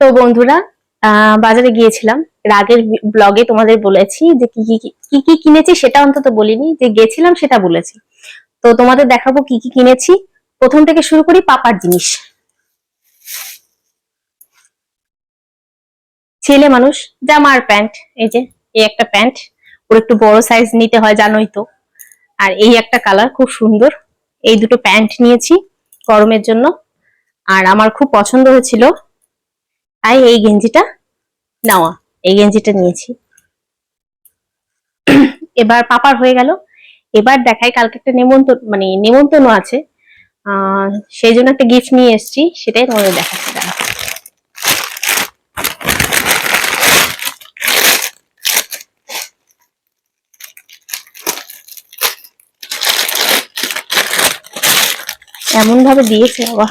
তো বন্ধুরা বাজারে গিয়েছিলাম। রাগের ব্লগে তোমাদের বলেছি যে কি কি, কি- কিনেছি সেটা অন্তত বলিনি, যে গেছিলাম সেটা বলেছি। তো তোমাদের দেখাবো কি কি কিনেছি। প্রথম থেকে শুরু করি পাপার জিনিস। ছেলে মানুষ জামা আর প্যান্ট, এই যে, এই একটা প্যান্ট। ওর একটু বড় সাইজ নিতে হয়, জানোই তো। আর এই একটা কালার খুব সুন্দর। এই দুটো প্যান্ট নিয়েছি গরমের জন্য। আর আমার খুব পছন্দ হয়েছিল তাই এই গেঞ্জিটা নেওয়া এই গেঞ্জিটা নিয়েছি। এবার পাপার হয়ে গেল। এবার দেখাই, কালকে একটা নেমন্তন্ন মানে নেমন্তন্ন আছে। সেই জন্য একটা গিফট নিয়ে এসেছি, সেটাই তোমাদের দেখাচ্ছি। এমন ভাবে দিয়েছে, বাবা।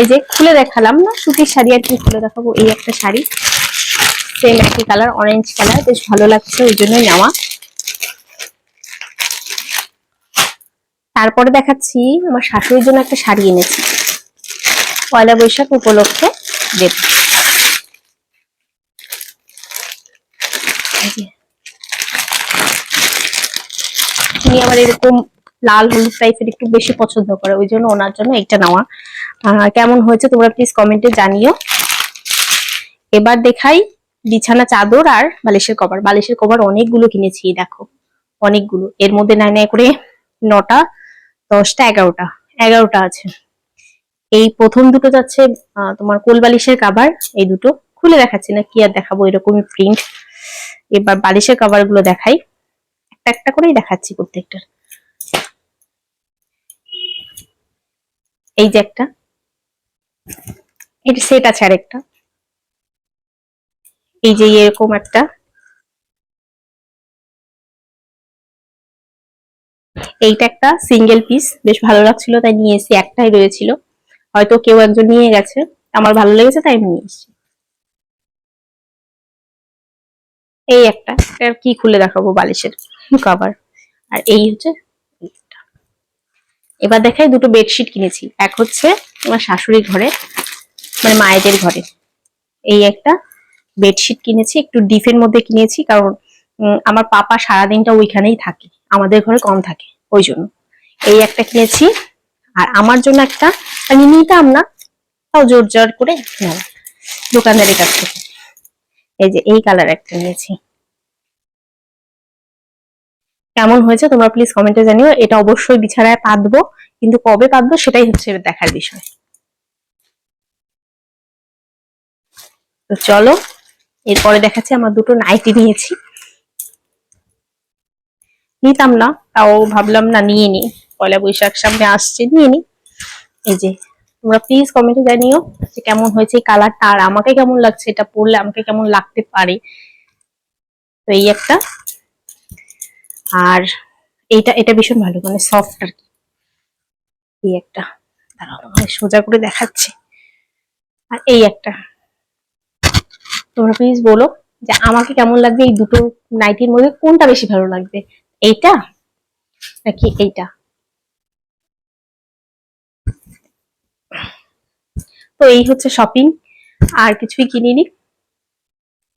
এই যে খুলে দেখালাম না, সুতির শাড়ি আর কি খুলে দেখাবো, এই একটা শাড়ি। সেম একই কালার অরেঞ্জ কালার বেশ ভালো লাগছে ওই জন্যই নেওয়া। তারপরে দেখাচ্ছি, আমার শাশুড়ির জন্য একটা শাড়ি এনেছি। পয়লা বৈশাখ উপলক্ষে দেব। আবার এরকম লাল হলুদ টাইপের একটু বেশি পছন্দ করে, ওই জন্য ওনার জন্য এইটা নেওয়া। কেমন হয়েছে তোমরা প্লিজ কমেন্টে জানিও। এবার দেখাই বিছানা চাদর আর বালিশের কভার। বালিশের কভার অনেকগুলো কিনেছি দেখো, অনেকগুলো। এর মধ্যে নাই নাই করে নটা, দশটা, এগারোটা এগারোটা আছে। এই প্রথম দুটো যাচ্ছে তোমার কোল বালিশের কাভার, এই দুটো খুলে দেখাচ্ছি না, কি আর দেখাবো, এরকমই প্রিন্ট এবার বালিশের কাভারগুলো দেখাই। একটা একটা করেই দেখাচ্ছি প্রত্যেকটার। এই যে একটা। এটা সেট আছে আরেকটা। এই যে এরকম একটা। এইটা একটা সিঙ্গেল পিস বেশ ভালো লাগছিল, তাই নিয়ে এসেছি। একটাই রয়েছিল। হয়তো কেউ একজন নিয়ে গেছে। আমার ভালো লেগেছে, তাই নিয়ে এসেছি। এই একটা। কি খুলে দেখাবো বালিশের কভার আর এই হচ্ছে। এবার দেখাই দুটো বেডশিট কিনেছি। এক হচ্ছে আমার শাশুড়ির ঘরে মানে মায়েদের ঘরে। এই একটা বেডশিট কিনেছি, একটু ডিপের মধ্যে কিনেছি, কারণ আমার পাপা সারাদিনটা ওইখানেই থাকে, আমাদের ঘরে কম থাকে, ওই জন্য। এই একটা কিনেছি, আর আমার জন্য একটা আমি নিতাম না, তাও জোর জোর করে দোকানদারের কাছ থেকে। এই যে এই কালার একটা নিয়েছি। কেমন হয়েছে তোমরা প্লিজ কমেন্টে জানিও। এটা অবশ্যই বিছানায় পাতবো, কিন্তু কবে পাতবো সেটাই হচ্ছে দেখার বিষয়। তো চলো, এরপরে দেখাচ্ছি আমার দুটো নাইটি নিয়েছি। নিতাম না, তাও ভাবলাম না নিয়ে নি। পয়লা বৈশাখ সামনে আসছে, নিয়ে নি। এই যে, তোমরা প্লিজ কমেন্টে জানিও যে কেমন হয়েছে কালারটা আর আমাকে কেমন লাগছে এটা পরলে আমাকে কেমন লাগতে পারে। তো এই একটা। আর এইটা এটা ভীষণ ভালো মানে সফট আর কি। এই একটা। দাঁড়াও। সোজা করে দেখাচ্ছি। আর এই একটা। তোমরা প্লিজ বলো যে আমাকে কেমন লাগবে এই দুটো নাইটির মধ্যে? কোনটা বেশি ভালো লাগবে? এইটা নাকি এইটা? তো এই হচ্ছে শপিং আর কিছুই কিনিনি।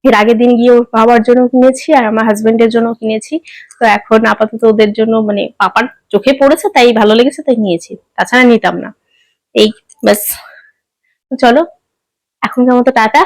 এর আগের দিন গিয়ে ওর বাবার জন্য কিনেছি আর আমার হাজবেন্ডের জন্য কিনেছি। তো এখন আপাতত ওদের জন্য মানে পাপার চোখে পড়েছে, তাই ভালো লেগেছে, তাই নিয়েছি। তাছাড়া নিতাম না। এই ব্যাস। চলো, এখনকার মতো টাটা।